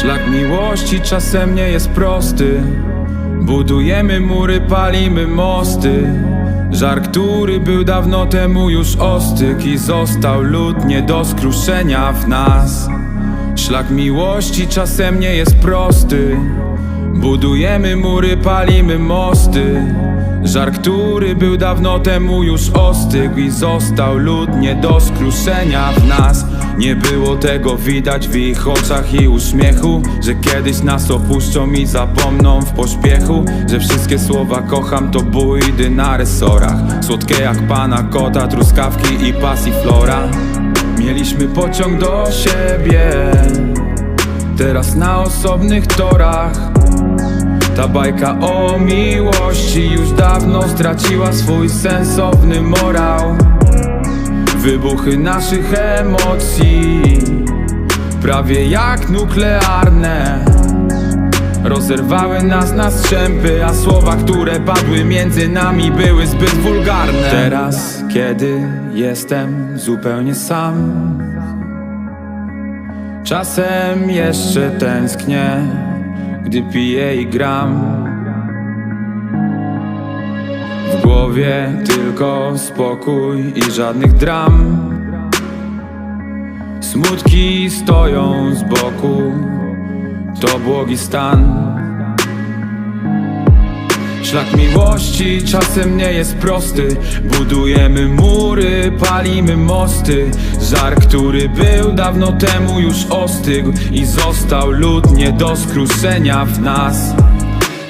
Szlak miłości czasem nie jest prosty. Budujemy mury, palimy mosty. Żar, który był dawno temu już ostyk I został lód nie do skruszenia w nas. Szlak miłości czasem nie jest prosty. Budujemy mury, palimy mosty. Żar, który był dawno temu już ostygł I został lód nie do skruszenia w nas Nie było tego widać w ich oczach i uśmiechu Że kiedyś nas opuszczą i zapomną w pośpiechu Że wszystkie słowa kocham to bójdy na resorach. Słodkie jak pana kota, truskawki i pasiflora Mieliśmy pociąg do siebie Teraz na osobnych torach. Ta bajka o miłości już dawno straciła swój sensowny morał Wybuchy naszych emocji. Prawie jak nuklearne. Rozerwały nas na strzępy A słowa, które padły między nami były zbyt wulgarne. Teraz, kiedy jestem zupełnie sam Czasem jeszcze tęsknię gdy piję i gram W głowie tylko spokój i żadnych dram. Smutki stoją z boku To błogi stan. Szlak miłości czasem nie jest prosty. Budujemy mury, palimy mosty. Żar, który był dawno temu już ostygł I został lód nie do skruszenia w nas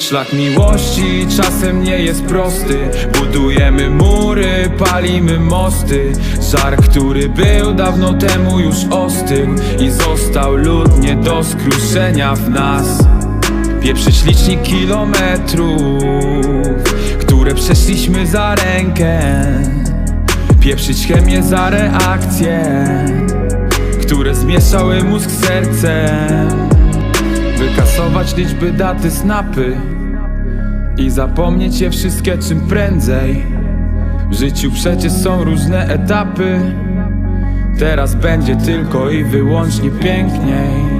Szlak miłości czasem nie jest prosty. Budujemy mury, palimy mosty. Żar, który był dawno temu już ostygł I został lód nie do skruszenia w nas. Pieprzyć licznik kilometrów Które przeszliśmy za rękę. Pieprzyć chemię za reakcje Które zmieszały mózg sercem Wykasować liczby daty snapy I zapomnieć je wszystkie czym prędzej. W życiu przecież są różne etapy. Teraz będzie tylko i wyłącznie piękniej